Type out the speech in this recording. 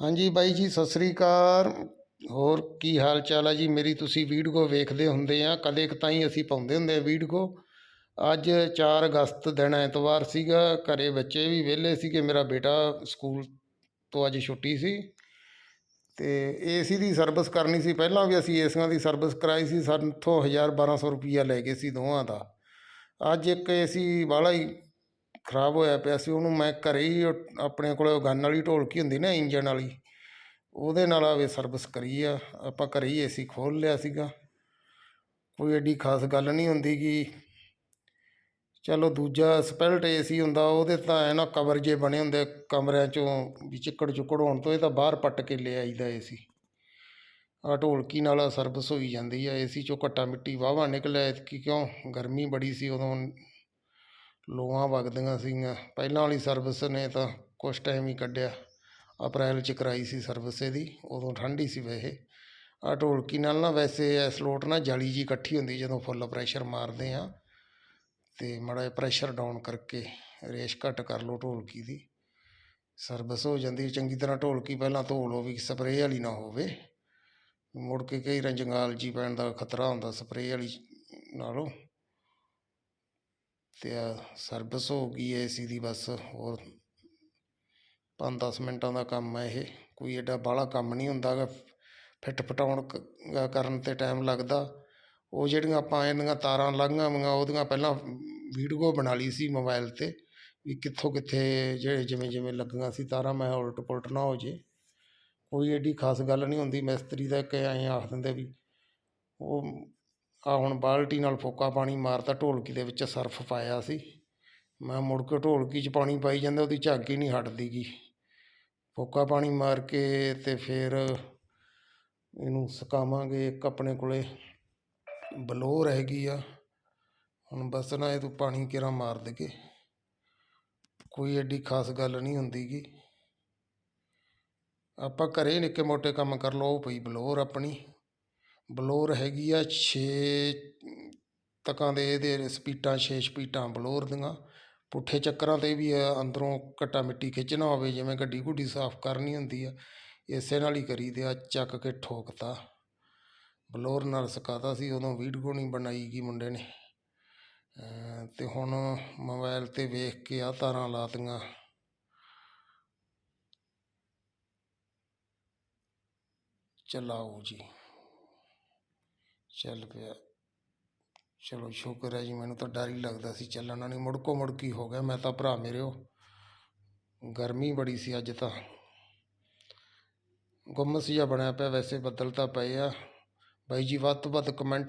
ਹਾਂਜੀ ਬਾਈ ਜੀ, ਸਤਿ ਸ੍ਰੀ ਅਕਾਲ। ਹੋਰ ਕੀ ਹਾਲ ਚਾਲ ਆ ਜੀ? ਮੇਰੀ ਤੁਸੀਂ ਵੀਡੀਓ ਵੇਖਦੇ ਹੁੰਦੇ ਆ, ਕਦੇ ਇੱਕ ਤਾਂ ਹੀ ਅਸੀਂ ਪਾਉਂਦੇ ਹੁੰਦੇ ਆ ਵੀਡੀਓ। ਅੱਜ 4 ਅਗਸਤ ਦਿਨ ਐਤਵਾਰ ਸੀਗਾ, ਘਰੇ ਬੱਚੇ ਵੀ ਵਿਹਲੇ ਸੀ ਕਿ ਮੇਰਾ ਬੇਟਾ ਸਕੂਲ ਤੋਂ ਅੱਜ ਛੁੱਟੀ ਸੀ। ਤੇ ਏਸੀ ਦੀ ਸਰਵਿਸ ਕਰਨੀ ਸੀ, ਪਹਿਲਾਂ ਵੀ ਅਸੀਂ ਏਸੀਆਂ ਦੀ ਸਰਵਿਸ ਕਰਾਈ ਸੀ, ਸਾਥੋਂ 1000 1200 ਰੁਪਈਆ ਲੈ ਗਏ ਸੀ ਦੋਵਾਂ ਦਾ। ਅੱਜ ਇੱਕ ਏਸੀ ਵਾਲਾ ਹੀ ਖਰਾਬ ਹੋਇਆ ਪਿਆ ਸੀ, ਉਹਨੂੰ ਮੈਂ ਘਰੇ ਹੀ ਆਪਣੇ ਕੋਲ ਉਹ ਗਨ ਵਾਲੀ ਢੋਲਕੀ ਹੁੰਦੀ ਨਾ ਇੰਜਨ ਵਾਲੀ, ਉਹਦੇ ਨਾਲ ਆਵੇ ਸਰਵਿਸ ਕਰੀ ਆ, ਆਪਾਂ ਘਰੇ ਹੀ ਏਸੀ ਖੋਲ ਲਿਆ ਸੀਗਾ। ਕੋਈ ਐਡੀ ਖਾਸ ਗੱਲ ਨਹੀਂ ਹੁੰਦੀ ਕਿ ਚਲੋ ਦੂਜਾ ਸਪੈਲਟ ਏਸੀ ਹੁੰਦਾ, ਉਹਦੇ ਤਾਂ ਐ ਨਾ ਕਵਰ ਜੇ ਬਣੇ ਹੁੰਦੇ ਕਮਰਿਆਂ ਚੋਂ ਵੀ ਚਿੱਕੜ ਚੁੱਕੜ ਹੋਣ ਤੋਂ, ਇਹ ਤਾਂ ਬਾਹਰ ਪੱਟ ਕੇ ਲੈ ਆਈਦਾ ਏਸੀ। ਆ ਢੋਲਕੀ ਨਾਲ ਸਰਵਿਸ ਹੋਈ ਜਾਂਦੀ ਆ, ਏਸੀ ਚੋਂ ਘੱਟਾ ਮਿੱਟੀ ਵਾਹਵਾ ਨਿਕਲਿਆ ਕਿ ਕਿਉਂ? ਗਰਮੀ ਬੜੀ ਸੀ ਉਦੋਂ ਲੋਆਂ ਵਗਦੀਆਂ ਸੀਗੀਆਂ। ਪਹਿਲਾਂ ਵਾਲੀ ਸਰਵਿਸ ਨੇ ਤਾਂ ਕੁਛ ਟਾਈਮ ਹੀ ਕੱਢਿਆ। ਅਪ੍ਰੈਲ ਚ ਕਰਾਈ ਸੀ ਸਰਵਿਸ ਇਹਦੀ, ਉਦੋਂ ਠੰਡ ਹੀ ਸੀ ਵੈਸੇ। ਆ ਢੋਲਕੀ ਨਾਲ ਨਾ ਵੈਸੇ ਐਸ ਲੋਟ ਨਾ ਜਾਲੀ ਜੀ ਇਕੱਠੀ ਹੁੰਦੀ ਜਦੋਂ ਫੁੱਲ ਪ੍ਰੈਸ਼ਰ ਮਾਰਦੇ ਆ ਤੇ ਮਾੜਾ ਜਿਹਾ ਪ੍ਰੈਸ਼ਰ ਡਾਊਨ ਕਰਕੇ ਰੇਸ਼ ਘੱਟ ਕਰ ਲਓ ਢੋਲਕੀ ਦੀ। ਸਰਵਿਸ ਹੋ ਜਾਂਦੀ ਚੰਗੀ ਤਰ੍ਹਾਂ ਢੋਲਕੀ ਪਹਿਲਾਂ ਧੋ ਲਓ ਵੀ ਸਪਰੇਅ ਵਾਲੀ ਨਾ ਹੋਵੇ। ਮੁੜ ਕੇ ਕਈ ਵਾਰ ਜੀ ਪੈਣ ਦਾ ਖਤਰਾ ਹੁੰਦਾ ਸਪਰੇਅ ਵਾਲੀ ਨਾਲੋਂ। ਤੇ ਸਰਵਿਸ ਹੋ ਗਈ ਏ ਸੀ ਦੀ ਬਸ, ਹੋਰ ਪੰਜ ਦਸ ਮਿੰਟਾਂ ਦਾ ਕੰਮ ਹੈ ਇਹ, ਕੋਈ ਐਡਾ ਬਾਹਲਾ ਕੰਮ ਨਹੀਂ ਹੁੰਦਾ ਗਾ, ਫਿੱਟ ਫਟਾਉਣ ਕ- ਕਰਨ ਤੇ ਟਾਈਮ ਲੱਗਦਾ। ਉਹ ਜਿਹੜੀਆਂ ਆਪਾਂ ਇਹਦੀਆਂ ਤਾਰਾਂ ਲਾਂਘੀਆਂ ਵੀਆਂ ਉਹਦੀਆਂ ਪਹਿਲਾਂ ਵੀਡੀਓ ਬਣਾ ਲਈ ਸੀ ਮੋਬਾਈਲ ਤੇ, ਵੀ ਕਿੱਥੋਂ ਕਿੱਥੇ ਜਿਹੜੇ ਜਿਵੇਂ ਜਿਵੇਂ ਲੱਗੀਆਂ ਸੀ ਤਾਰਾਂ, ਮੈਂ ਉਲਟ ਪੁਲਟ ਨਾ ਹੋ ਜੇ। ਕੋਈ ਐਡੀ ਖਾਸ ਗੱਲ ਨਹੀਂ ਹੁੰਦੀ, ਮਿਸਤਰੀ ਦਾ ਕਿ ਐਂ ਆਖ ਦਿੰਦੇ ਵੀ, ਉਹ ਆ ਹੁਣ ਬਾਲਟੀ ਨਾਲ ਫੋਕਾ ਪਾਣੀ ਮਾਰਤਾ, ਢੋਲਕੀ ਦੇ ਵਿੱਚ ਸਰਫ ਪਾਇਆ ਸੀ। ਮੈਂ ਮੁੜ ਕੇ ਢੋਲਕੀ 'ਚ ਪਾਣੀ ਪਾਈ ਜਾਂਦਾ, ਉਹਦੀ ਝੱਗ ਹੀ ਨਹੀਂ ਹਟਦੀ ਗੀ। ਫੋਕਾ ਪਾਣੀ ਮਾਰ ਕੇ ਅਤੇ ਫਿਰ ਇਹਨੂੰ ਸੁਕਾਵਾਂਗੇ ਇੱਕ ਆਪਣੇ ਕੋਲੇ। ਬਲੋਰ ਹੈਗੀ ਆ। ਹੁਣ ਬਸ ਨਾ ਇਹ ਤੋਂ ਪਾਣੀ ਕਿਰਾ ਮਾਰ ਦੇਗੇ ਕੋਈ ਐਡੀ ਖਾਸ ਗੱਲ ਨਹੀਂ ਹੁੰਦੀ ਗੀ। ਆਪਾਂ ਘਰੇ ਨਿੱਕੇ ਮੋਟੇ ਕੰਮ ਕਰ ਲਓ ਪਈ ਬਲੋਰ ਆਪਣੀ। ਬਲੋਰ ਹੈਗੀ ਆ ਛੇ ਤੱਕਾਂ ਦੇ ਇਹਦੇ ਸਪੀਟਾਂ, ਛੇ ਸਪੀਟਾਂ ਬਲੋਰ ਦੀਆਂ। ਪੁੱਠੇ ਚੱਕਰਾਂ ਤੇ ਵੀ ਅੰਦਰੋਂ ਘੱਟਾ ਮਿੱਟੀ ਖਿੱਚਣਾ ਹੋਵੇ, ਜਿਵੇਂ ਗੱਡੀ ਗੁੱਡੀ ਸਾਫ਼ ਕਰਨੀ ਹੁੰਦੀ ਆ, ਇਸੇ ਨਾਲ ਹੀ ਕਰੀਦੇ ਆ, ਚੱਕ ਕੇ ਠੋਕਤਾ। ਬਲੋਰ ਨਾਲ ਸੁਕਾਤਾ ਸੀ, ਉਦੋਂ ਵੀਡੀਓ ਨਹੀਂ ਬਣਾਈ ਗਈ ਮੁੰਡੇ ਨੇ। ਅਮ ਤੇ ਹੁਣ ਮੋਬਾਈਲ ਤੇ ਵੇਖ ਕੇ ਆ ਤਾਰਾਂ ਲਾਤੀਆਂ। ਚਲਾਓ ਜੀ। ਚੱਲ ਪਿਆ। ਚਲੋ ਸ਼ੁਕਰ ਹੈ ਜੀ, ਮੈਨੂੰ ਤਾਂ ਡਰ ਹੀ ਲੱਗਦਾ ਸੀ। ਚੱਲਣਾ ਨਹੀਂ ਮੁੜਕੋ ਮੁੜਕੀ ਹੋ ਗਿਆ, ਮੈਂ ਤਾਂ ਭਰਾ ਮੇਰਿਓ ਗਰਮੀ ਬੜੀ ਸੀ ਅੱਜ ਤਾਂ। ਗੁੰਮਸ ਜਿਹਾ ਬਣਿਆ ਪਿਆ, ਵੈਸੇ ਬੱਦਲ ਤਾਂ ਪਏ ਆ। ਬਾਈ ਜੀ, ਵੱਧ ਤੋਂ ਵੱਧ ਕਮੈਂਟ